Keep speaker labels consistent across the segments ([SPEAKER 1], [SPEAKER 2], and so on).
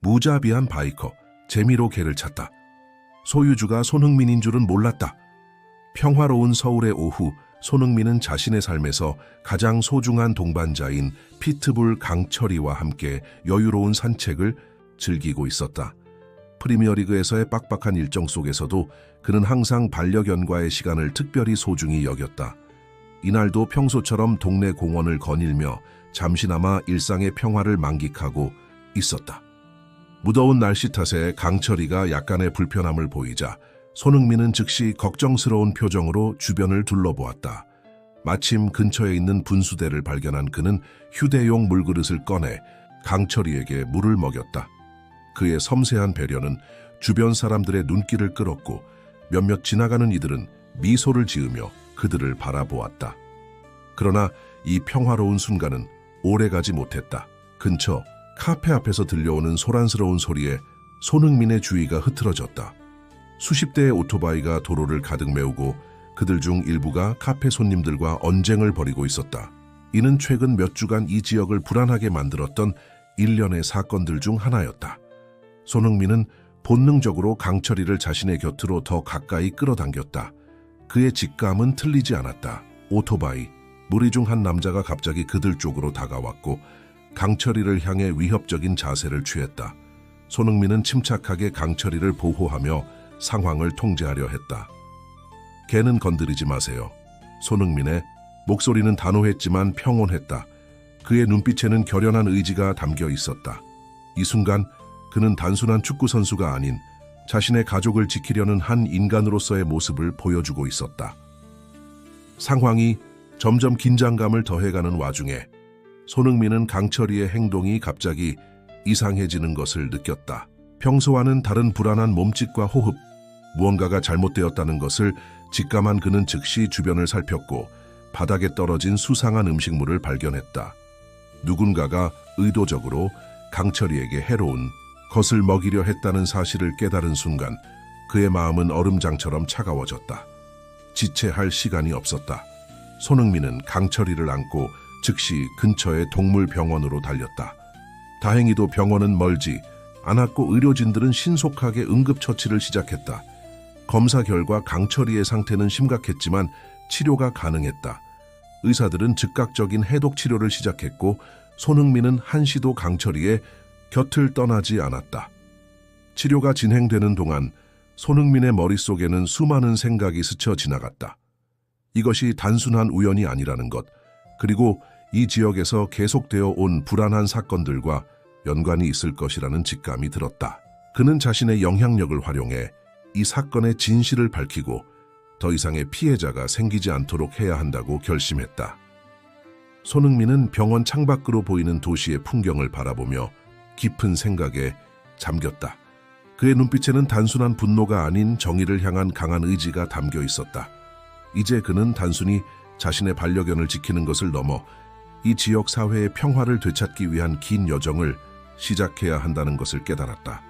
[SPEAKER 1] 무자비한 바이커, 재미로 개를 찼다. 소유주가 손흥민인 줄은 몰랐다. 평화로운 서울의 오후, 손흥민은 자신의 삶에서 가장 소중한 동반자인 피트불 강철이와 함께 여유로운 산책을 즐기고 있었다. 프리미어리그에서의 빡빡한 일정 속에서도 그는 항상 반려견과의 시간을 특별히 소중히 여겼다. 이날도 평소처럼 동네 공원을 거닐며 잠시나마 일상의 평화를 만끽하고 있었다. 무더운 날씨 탓에 강철이가 약간의 불편함을 보이자 손흥민은 즉시 걱정스러운 표정으로 주변을 둘러보았다. 마침 근처에 있는 분수대를 발견한 그는 휴대용 물그릇을 꺼내 강철이에게 물을 먹였다. 그의 섬세한 배려는 주변 사람들의 눈길을 끌었고 몇몇 지나가는 이들은 미소를 지으며 그들을 바라보았다. 그러나 이 평화로운 순간은 오래가지 못했다. 근처 카페 앞에서 들려오는 소란스러운 소리에 손흥민의 주의가 흐트러졌다. 수십 대의 오토바이가 도로를 가득 메우고 그들 중 일부가 카페 손님들과 언쟁을 벌이고 있었다. 이는 최근 몇 주간 이 지역을 불안하게 만들었던 일련의 사건들 중 하나였다. 손흥민은 본능적으로 강철이를 자신의 곁으로 더 가까이 끌어당겼다. 그의 직감은 틀리지 않았다. 오토바이, 무리 중 한 남자가 갑자기 그들 쪽으로 다가왔고 강철이를 향해 위협적인 자세를 취했다. 손흥민은 침착하게 강철이를 보호하며 상황을 통제하려 했다. 걔는 건드리지 마세요. 손흥민의 목소리는 단호했지만 평온했다. 그의 눈빛에는 결연한 의지가 담겨 있었다. 이 순간 그는 단순한 축구 선수가 아닌 자신의 가족을 지키려는 한 인간으로서의 모습을 보여주고 있었다. 상황이 점점 긴장감을 더해가는 와중에 손흥민은 강철이의 행동이 갑자기 이상해지는 것을 느꼈다. 평소와는 다른 불안한 몸짓과 호흡, 무언가가 잘못되었다는 것을 직감한 그는 즉시 주변을 살폈고 바닥에 떨어진 수상한 음식물을 발견했다. 누군가가 의도적으로 강철이에게 해로운 것을 먹이려 했다는 사실을 깨달은 순간 그의 마음은 얼음장처럼 차가워졌다. 지체할 시간이 없었다. 손흥민은 강철이를 안고 즉시 근처의 동물병원으로 달렸다. 다행히도 병원은 멀지 않았고 의료진들은 신속하게 응급처치를 시작했다. 검사 결과 강철이의 상태는 심각했지만 치료가 가능했다. 의사들은 즉각적인 해독 치료를 시작했고 손흥민은 한시도 강철이의 곁을 떠나지 않았다. 치료가 진행되는 동안 손흥민의 머릿속에는 수많은 생각이 스쳐 지나갔다. 이것이 단순한 우연이 아니라는 것, 그리고 이 지역에서 계속되어 온 불안한 사건들과 연관이 있을 것이라는 직감이 들었다. 그는 자신의 영향력을 활용해 이 사건의 진실을 밝히고 더 이상의 피해자가 생기지 않도록 해야 한다고 결심했다. 손흥민은 병원 창밖으로 보이는 도시의 풍경을 바라보며 깊은 생각에 잠겼다. 그의 눈빛에는 단순한 분노가 아닌 정의를 향한 강한 의지가 담겨 있었다. 이제 그는 단순히 자신의 반려견을 지키는 것을 넘어 이 지역 사회의 평화를 되찾기 위한 긴 여정을 시작해야 한다는 것을 깨달았다.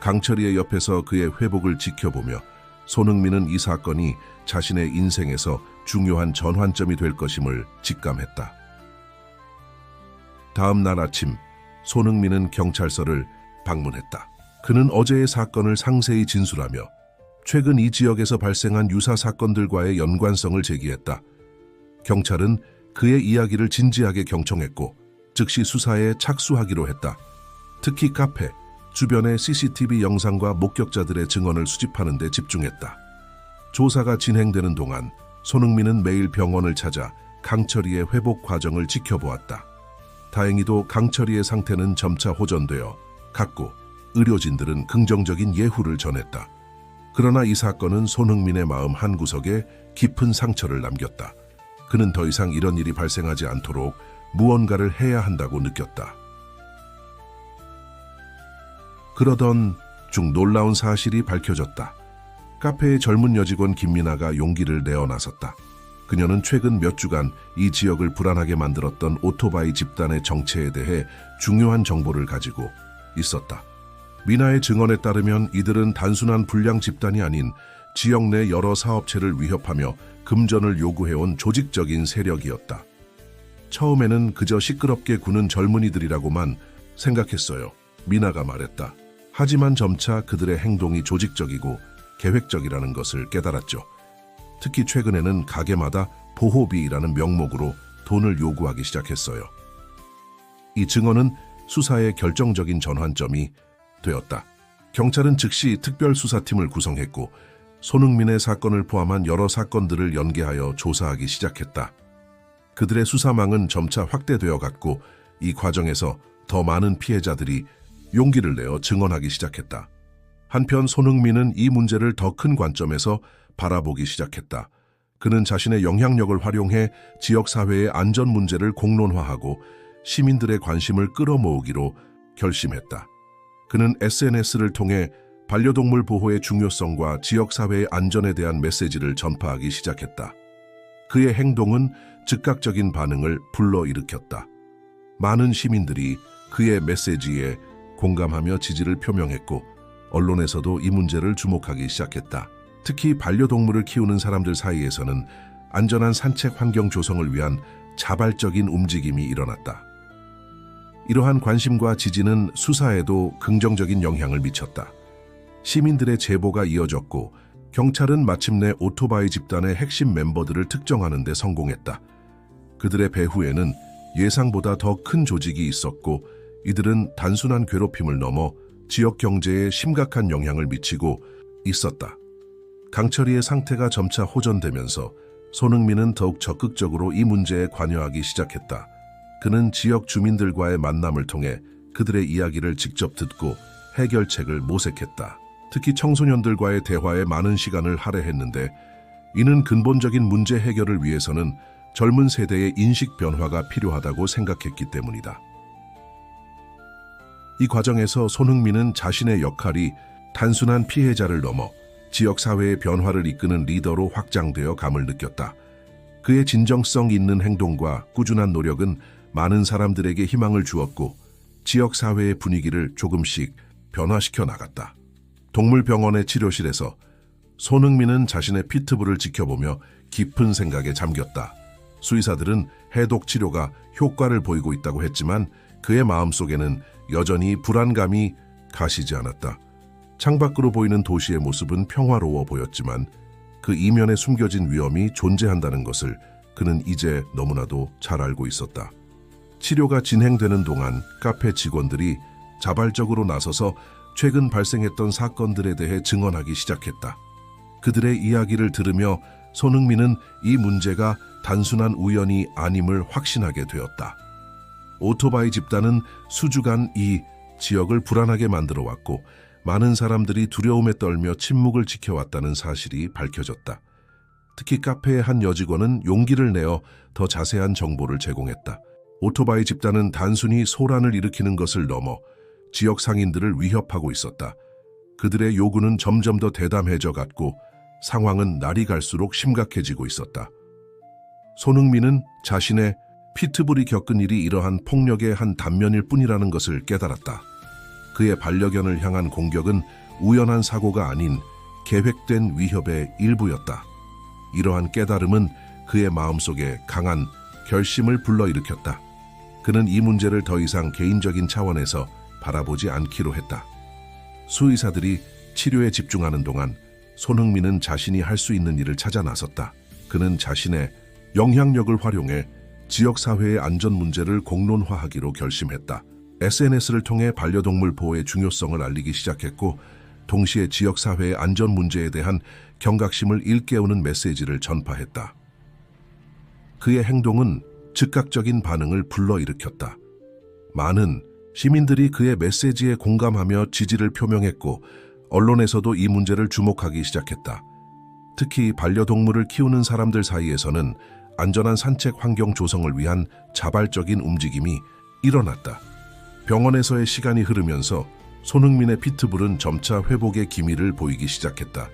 [SPEAKER 1] 강철이의 옆에서 그의 회복을 지켜보며 손흥민은 이 사건이 자신의 인생에서 중요한 전환점이 될 것임을 직감했다. 다음 날 아침 손흥민은 경찰서를 방문했다. 그는 어제의 사건을 상세히 진술하며 최근 이 지역에서 발생한 유사 사건들과의 연관성을 제기했다. 경찰은 그의 이야기를 진지하게 경청했고 즉시 수사에 착수하기로 했다. 특히 카페, 주변의 CCTV 영상과 목격자들의 증언을 수집하는 데 집중했다. 조사가 진행되는 동안 손흥민은 매일 병원을 찾아 강철이의 회복 과정을 지켜보았다. 다행히도 강철이의 상태는 점차 호전되어 갔고 의료진들은 긍정적인 예후를 전했다. 그러나 이 사건은 손흥민의 마음 한구석에 깊은 상처를 남겼다. 그는 더 이상 이런 일이 발생하지 않도록 무언가를 해야 한다고 느꼈다. 그러던 중 놀라운 사실이 밝혀졌다. 카페의 젊은 여직원 김민아가 용기를 내어 나섰다. 그녀는 최근 몇 주간 이 지역을 불안하게 만들었던 오토바이 집단의 정체에 대해 중요한 정보를 가지고 있었다. 미나의 증언에 따르면 이들은 단순한 불량 집단이 아닌 지역 내 여러 사업체를 위협하며 금전을 요구해온 조직적인 세력이었다. 처음에는 그저 시끄럽게 구는 젊은이들이라고만 생각했어요. 미나가 말했다. 하지만 점차 그들의 행동이 조직적이고 계획적이라는 것을 깨달았죠. 특히 최근에는 가게마다 보호비라는 명목으로 돈을 요구하기 시작했어요. 이 증언은 수사의 결정적인 전환점이 되었다. 경찰은 즉시 특별수사팀을 구성했고 손흥민의 사건을 포함한 여러 사건들을 연계하여 조사하기 시작했다. 그들의 수사망은 점차 확대되어 갔고 이 과정에서 더 많은 피해자들이 용기를 내어 증언하기 시작했다. 한편 손흥민은 이 문제를 더 큰 관점에서 바라보기 시작했다. 그는 자신의 영향력을 활용해 지역사회의 안전 문제를 공론화하고 시민들의 관심을 끌어모으기로 결심했다. 그는 SNS를 통해 반려동물 보호의 중요성과 지역사회의 안전에 대한 메시지를 전파하기 시작했다. 그의 행동은 즉각적인 반응을 불러일으켰다. 많은 시민들이 그의 메시지에 공감하며 지지를 표명했고 언론에서도 이 문제를 주목하기 시작했다. 특히 반려동물을 키우는 사람들 사이에서는 안전한 산책 환경 조성을 위한 자발적인 움직임이 일어났다. 이러한 관심과 지지는 수사에도 긍정적인 영향을 미쳤다. 시민들의 제보가 이어졌고 경찰은 마침내 오토바이 집단의 핵심 멤버들을 특정하는 데 성공했다. 그들의 배후에는 예상보다 더 큰 조직이 있었고 이들은 단순한 괴롭힘을 넘어 지역 경제에 심각한 영향을 미치고 있었다. 강철이의 상태가 점차 호전되면서 손흥민은 더욱 적극적으로 이 문제에 관여하기 시작했다. 그는 지역 주민들과의 만남을 통해 그들의 이야기를 직접 듣고 해결책을 모색했다. 특히 청소년들과의 대화에 많은 시간을 할애했는데 이는 근본적인 문제 해결을 위해서는 젊은 세대의 인식 변화가 필요하다고 생각했기 때문이다. 이 과정에서 손흥민은 자신의 역할이 단순한 피해자를 넘어 지역사회의 변화를 이끄는 리더로 확장되어 감을 느꼈다. 그의 진정성 있는 행동과 꾸준한 노력은 많은 사람들에게 희망을 주었고 지역사회의 분위기를 조금씩 변화시켜 나갔다. 동물병원의 치료실에서 손흥민은 자신의 피트불을 지켜보며 깊은 생각에 잠겼다. 수의사들은 해독 치료가 효과를 보이고 있다고 했지만 그의 마음속에는 여전히 불안감이 가시지 않았다. 창밖으로 보이는 도시의 모습은 평화로워 보였지만 그 이면에 숨겨진 위험이 존재한다는 것을 그는 이제 너무나도 잘 알고 있었다. 치료가 진행되는 동안 카페 직원들이 자발적으로 나서서 최근 발생했던 사건들에 대해 증언하기 시작했다. 그들의 이야기를 들으며 손흥민은 이 문제가 단순한 우연이 아님을 확신하게 되었다. 오토바이 집단은 수주간 이 지역을 불안하게 만들어 왔고 많은 사람들이 두려움에 떨며 침묵을 지켜왔다는 사실이 밝혀졌다. 특히 카페의 한 여직원은 용기를 내어 더 자세한 정보를 제공했다. 오토바이 집단은 단순히 소란을 일으키는 것을 넘어 지역 상인들을 위협하고 있었다. 그들의 요구는 점점 더 대담해져 갔고 상황은 날이 갈수록 심각해지고 있었다. 손흥민은 자신의 피트불이 겪은 일이 이러한 폭력의 한 단면일 뿐이라는 것을 깨달았다. 그의 반려견을 향한 공격은 우연한 사고가 아닌 계획된 위협의 일부였다. 이러한 깨달음은 그의 마음속에 강한 결심을 불러일으켰다. 그는 이 문제를 더 이상 개인적인 차원에서 바라보지 않기로 했다. 수의사들이 치료에 집중하는 동안 손흥민은 자신이 할 수 있는 일을 찾아 나섰다. 그는 자신의 영향력을 활용해 지역사회의 안전 문제를 공론화하기로 결심했다. SNS를 통해 반려동물 보호의 중요성을 알리기 시작했고 동시에 지역사회의 안전 문제에 대한 경각심을 일깨우는 메시지를 전파했다. 그의 행동은 즉각적인 반응을 불러일으켰다. 많은 시민들이 그의 메시지에 공감하며 지지를 표명했고 언론에서도 이 문제를 주목하기 시작했다. 특히 반려동물을 키우는 사람들 사이에서는 안전한 산책 환경 조성을 위한 자발적인 움직임이 일어났다. 병원에서의 시간이 흐르면서 손흥민의 피트불은 점차 회복의 기미를 보이기 시작했다.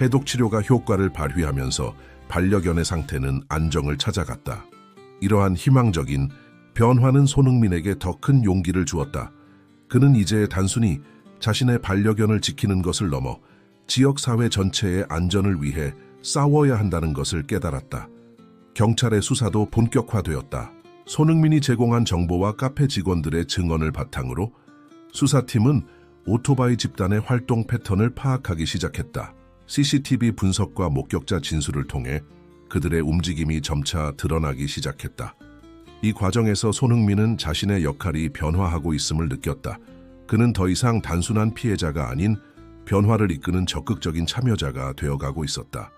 [SPEAKER 1] 해독 치료가 효과를 발휘하면서 반려견의 상태는 안정을 찾아갔다. 이러한 희망적인 변화는 손흥민에게 더 큰 용기를 주었다. 그는 이제 단순히 자신의 반려견을 지키는 것을 넘어 지역사회 전체의 안전을 위해 싸워야 한다는 것을 깨달았다. 경찰의 수사도 본격화되었다. 손흥민이 제공한 정보와 카페 직원들의 증언을 바탕으로 수사팀은 오토바이 집단의 활동 패턴을 파악하기 시작했다. CCTV 분석과 목격자 진술을 통해 그들의 움직임이 점차 드러나기 시작했다. 이 과정에서 손흥민은 자신의 역할이 변화하고 있음을 느꼈다. 그는 더 이상 단순한 피해자가 아닌 변화를 이끄는 적극적인 참여자가 되어가고 있었다.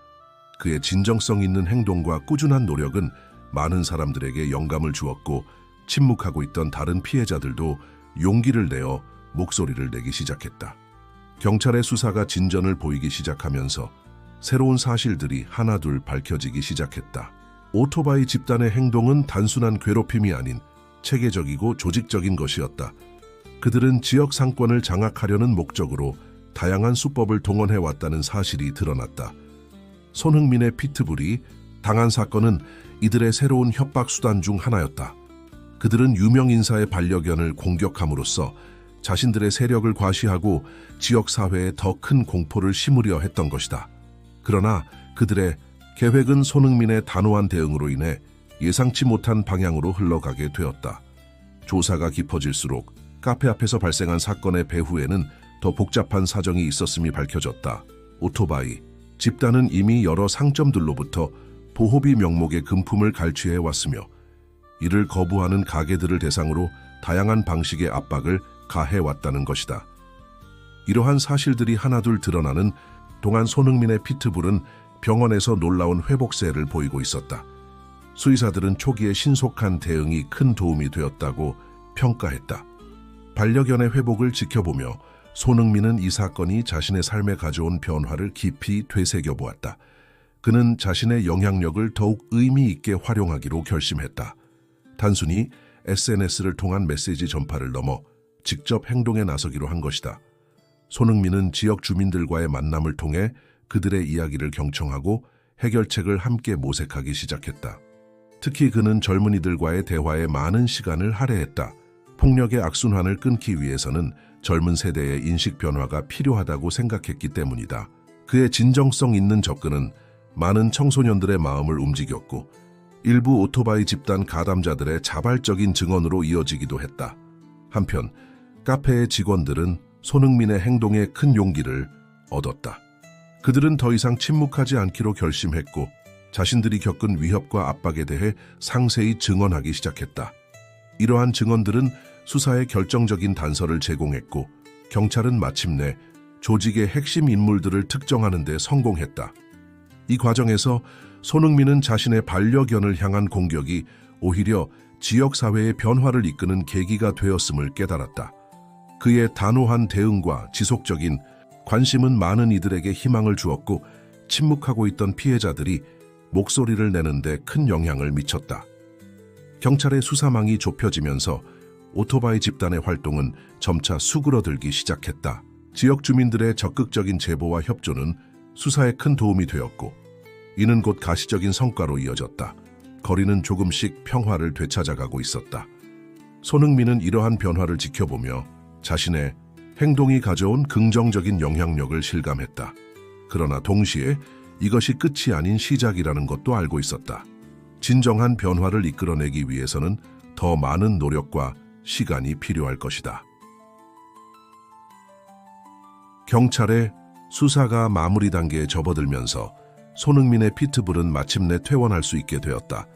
[SPEAKER 1] 그의 진정성 있는 행동과 꾸준한 노력은 많은 사람들에게 영감을 주었고 침묵하고 있던 다른 피해자들도 용기를 내어 목소리를 내기 시작했다. 경찰의 수사가 진전을 보이기 시작하면서 새로운 사실들이 하나둘 밝혀지기 시작했다. 오토바이 집단의 행동은 단순한 괴롭힘이 아닌 체계적이고 조직적인 것이었다. 그들은 지역 상권을 장악하려는 목적으로 다양한 수법을 동원해 왔다는 사실이 드러났다. 손흥민의 피트불이 당한 사건은 이들의 새로운 협박 수단 중 하나였다. 그들은 유명 인사의 반려견을 공격함으로써 자신들의 세력을 과시하고 지역 사회에 더 큰 공포를 심으려 했던 것이다. 그러나 그들의 계획은 손흥민의 단호한 대응으로 인해 예상치 못한 방향으로 흘러가게 되었다. 조사가 깊어질수록 카페 앞에서 발생한 사건의 배후에는 더 복잡한 사정이 있었음이 밝혀졌다. 오토바이, 집단은 이미 여러 상점들로부터 보호비 명목의 금품을 갈취해 왔으며 이를 거부하는 가게들을 대상으로 다양한 방식의 압박을 가해왔다는 것이다. 이러한 사실들이 하나둘 드러나는 동안 손흥민의 피트불은 병원에서 놀라운 회복세를 보이고 있었다. 수의사들은 초기에 신속한 대응이 큰 도움이 되었다고 평가했다. 반려견의 회복을 지켜보며 손흥민은 이 사건이 자신의 삶에 가져온 변화를 깊이 되새겨 보았다. 그는 자신의 영향력을 더욱 의미 있게 활용하기로 결심했다. 단순히 SNS를 통한 메시지 전파를 넘어 직접 행동에 나서기로 한 것이다. 손흥민은 지역 주민들과의 만남을 통해 그들의 이야기를 경청하고 해결책을 함께 모색하기 시작했다. 특히 그는 젊은이들과의 대화에 많은 시간을 할애했다. 폭력의 악순환을 끊기 위해서는 젊은 세대의 인식 변화가 필요하다고 생각했기 때문이다. 그의 진정성 있는 접근은 많은 청소년들의 마음을 움직였고 일부 오토바이 집단 가담자들의 자발적인 증언으로 이어지기도 했다. 한편 카페의 직원들은 손흥민의 행동에 큰 용기를 얻었다. 그들은 더 이상 침묵하지 않기로 결심했고 자신들이 겪은 위협과 압박에 대해 상세히 증언하기 시작했다. 이러한 증언들은 수사에 결정적인 단서를 제공했고 경찰은 마침내 조직의 핵심 인물들을 특정하는 데 성공했다. 이 과정에서 손흥민은 자신의 반려견을 향한 공격이 오히려 지역사회의 변화를 이끄는 계기가 되었음을 깨달았다. 그의 단호한 대응과 지속적인 관심은 많은 이들에게 희망을 주었고 침묵하고 있던 피해자들이 목소리를 내는데 큰 영향을 미쳤다. 경찰의 수사망이 좁혀지면서 오토바이 집단의 활동은 점차 수그러들기 시작했다. 지역 주민들의 적극적인 제보와 협조는 수사에 큰 도움이 되었고 이는 곧 가시적인 성과로 이어졌다. 거리는 조금씩 평화를 되찾아가고 있었다. 손흥민은 이러한 변화를 지켜보며 자신의 행동이 가져온 긍정적인 영향력을 실감했다. 그러나 동시에 이것이 끝이 아닌 시작이라는 것도 알고 있었다. 진정한 변화를 이끌어내기 위해서는 더 많은 노력과 시간이 필요할 것이다. 경찰의 수사가 마무리 단계에 접어들면서 손흥민의 피트불은 마침내 퇴원할 수 있게 되었다.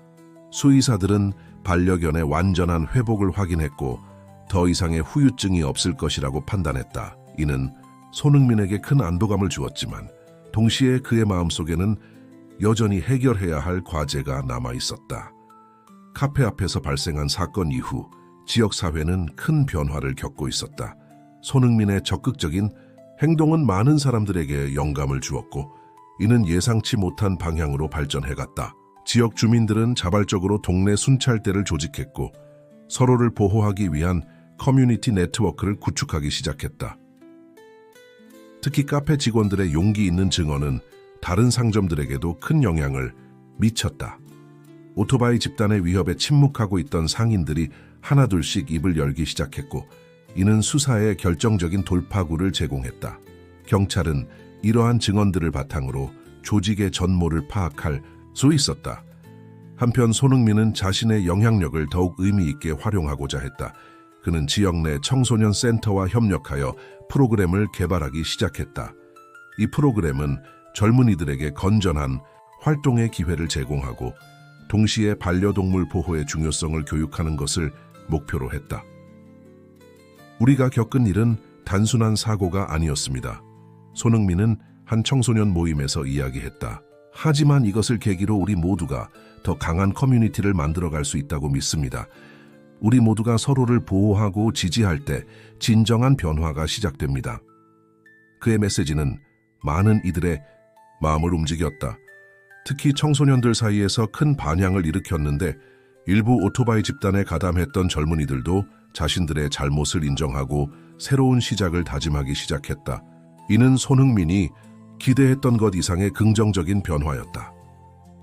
[SPEAKER 1] 수의사들은 반려견의 완전한 회복을 확인했고 더 이상의 후유증이 없을 것이라고 판단했다. 이는 손흥민에게 큰 안도감을 주었지만 동시에 그의 마음속에는 여전히 해결해야 할 과제가 남아 있었다. 카페 앞에서 발생한 사건 이후 지역사회는 큰 변화를 겪고 있었다. 손흥민의 적극적인 행동은 많은 사람들에게 영감을 주었고 이는 예상치 못한 방향으로 발전해갔다. 지역 주민들은 자발적으로 동네 순찰대를 조직했고 서로를 보호하기 위한 커뮤니티 네트워크를 구축하기 시작했다. 특히 카페 직원들의 용기 있는 증언은 다른 상점들에게도 큰 영향을 미쳤다. 오토바이 집단의 위협에 침묵하고 있던 상인들이 하나둘씩 입을 열기 시작했고 이는 수사에 결정적인 돌파구를 제공했다. 경찰은 이러한 증언들을 바탕으로 조직의 전모를 파악할 수 있었다. 한편 손흥민은 자신의 영향력을 더욱 의미 있게 활용하고자 했다. 그는 지역 내 청소년 센터와 협력하여 프로그램을 개발하기 시작했다. 이 프로그램은 젊은이들에게 건전한 활동의 기회를 제공하고 동시에 반려동물 보호의 중요성을 교육하는 것을 목표로 했다. 우리가 겪은 일은 단순한 사고가 아니었습니다. 손흥민은 한 청소년 모임에서 이야기했다. 하지만 이것을 계기로 우리 모두가 더 강한 커뮤니티를 만들어갈 수 있다고 믿습니다. 우리 모두가 서로를 보호하고 지지할 때 진정한 변화가 시작됩니다. 그의 메시지는 많은 이들의 마음을 움직였다. 특히 청소년들 사이에서 큰 반향을 일으켰는데 일부 오토바이 집단에 가담했던 젊은이들도 자신들의 잘못을 인정하고 새로운 시작을 다짐하기 시작했다. 이는 손흥민이 기대했던 것 이상의 긍정적인 변화였다.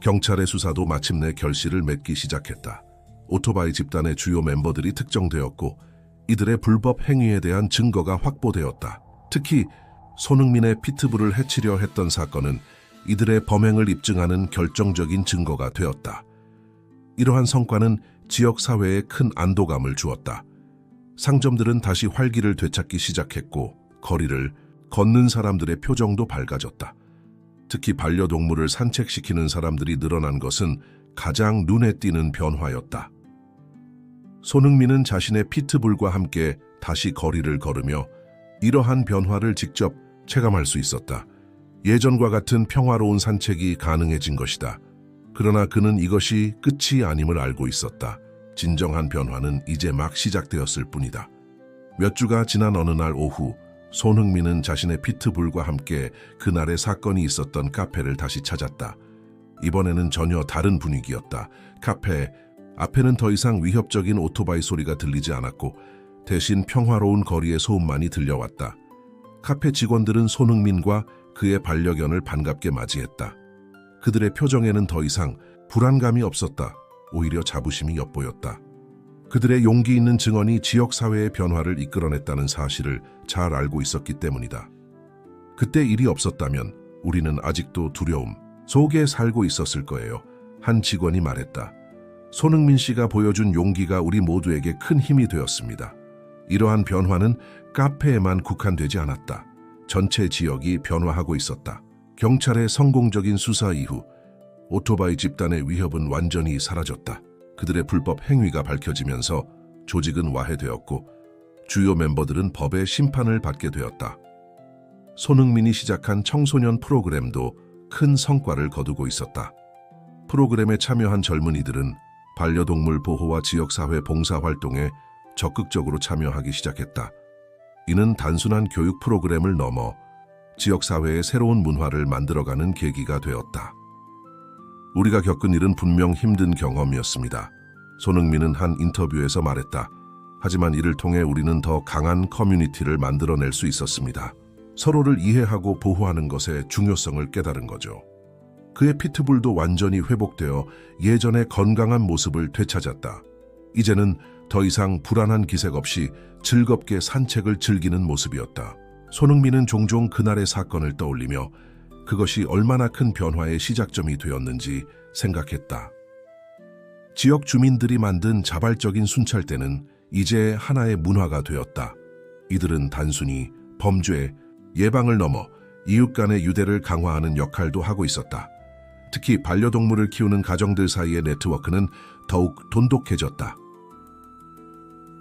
[SPEAKER 1] 경찰의 수사도 마침내 결실을 맺기 시작했다. 오토바이 집단의 주요 멤버들이 특정되었고 이들의 불법 행위에 대한 증거가 확보되었다. 특히 손흥민의 피트불을 해치려 했던 사건은 이들의 범행을 입증하는 결정적인 증거가 되었다. 이러한 성과는 지역 사회에 큰 안도감을 주었다. 상점들은 다시 활기를 되찾기 시작했고 거리를 걷는 사람들의 표정도 밝아졌다. 특히 반려동물을 산책시키는 사람들이 늘어난 것은 가장 눈에 띄는 변화였다. 손흥민은 자신의 피트불과 함께 다시 거리를 걸으며 이러한 변화를 직접 체감할 수 있었다. 예전과 같은 평화로운 산책이 가능해진 것이다. 그러나 그는 이것이 끝이 아님을 알고 있었다. 진정한 변화는 이제 막 시작되었을 뿐이다. 몇 주가 지난 어느 날 오후 손흥민은 자신의 피트불과 함께 그날의 사건이 있었던 카페를 다시 찾았다. 이번에는 전혀 다른 분위기였다. 카페 앞에는 더 이상 위협적인 오토바이 소리가 들리지 않았고 대신 평화로운 거리의 소음만이 들려왔다. 카페 직원들은 손흥민과 그의 반려견을 반갑게 맞이했다. 그들의 표정에는 더 이상 불안감이 없었다. 오히려 자부심이 엿보였다. 그들의 용기 있는 증언이 지역 사회의 변화를 이끌어냈다는 사실을 잘 알고 있었기 때문이다. 그때 일이 없었다면 우리는 아직도 두려움 속에 살고 있었을 거예요. 한 직원이 말했다. 손흥민 씨가 보여준 용기가 우리 모두에게 큰 힘이 되었습니다. 이러한 변화는 카페에만 국한되지 않았다. 전체 지역이 변화하고 있었다. 경찰의 성공적인 수사 이후 오토바이 집단의 위협은 완전히 사라졌다. 그들의 불법 행위가 밝혀지면서 조직은 와해되었고 주요 멤버들은 법의 심판을 받게 되었다. 손흥민이 시작한 청소년 프로그램도 큰 성과를 거두고 있었다. 프로그램에 참여한 젊은이들은 반려동물 보호와 지역사회 봉사 활동에 적극적으로 참여하기 시작했다. 이는 단순한 교육 프로그램을 넘어 지역사회의 새로운 문화를 만들어가는 계기가 되었다. 우리가 겪은 일은 분명 힘든 경험이었습니다. 손흥민은 한 인터뷰에서 말했다. 하지만 이를 통해 우리는 더 강한 커뮤니티를 만들어낼 수 있었습니다. 서로를 이해하고 보호하는 것의 중요성을 깨달은 거죠. 그의 피트불도 완전히 회복되어 예전의 건강한 모습을 되찾았다. 이제는 더 이상 불안한 기색 없이 즐겁게 산책을 즐기는 모습이었다. 손흥민은 종종 그날의 사건을 떠올리며 그것이 얼마나 큰 변화의 시작점이 되었는지 생각했다. 지역 주민들이 만든 자발적인 순찰대는 이제 하나의 문화가 되었다. 이들은 단순히 범죄, 예방을 넘어 이웃 간의 유대를 강화하는 역할도 하고 있었다. 특히 반려동물을 키우는 가정들 사이의 네트워크는 더욱 돈독해졌다.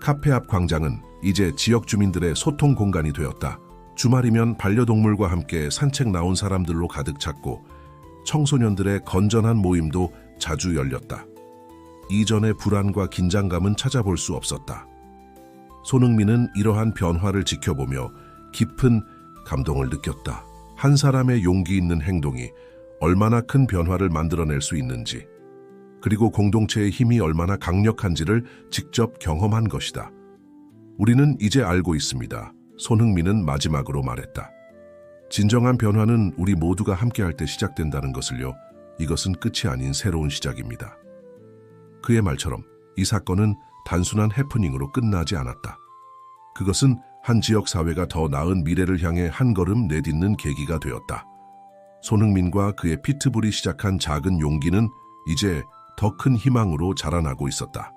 [SPEAKER 1] 카페 앞 광장은 이제 지역 주민들의 소통 공간이 되었다. 주말이면 반려동물과 함께 산책 나온 사람들로 가득 찼고 청소년들의 건전한 모임도 자주 열렸다. 이전의 불안과 긴장감은 찾아볼 수 없었다. 손흥민은 이러한 변화를 지켜보며 깊은 감동을 느꼈다. 한 사람의 용기 있는 행동이 얼마나 큰 변화를 만들어낼 수 있는지, 그리고 공동체의 힘이 얼마나 강력한지를 직접 경험한 것이다. 우리는 이제 알고 있습니다. 손흥민은 마지막으로 말했다. 진정한 변화는 우리 모두가 함께할 때 시작된다는 것을요. 이것은 끝이 아닌 새로운 시작입니다. 그의 말처럼 이 사건은 단순한 해프닝으로 끝나지 않았다. 그것은 한 지역 사회가 더 나은 미래를 향해 한 걸음 내딛는 계기가 되었다. 손흥민과 그의 피트불이 시작한 작은 용기는 이제 더 큰 희망으로 자라나고 있었다.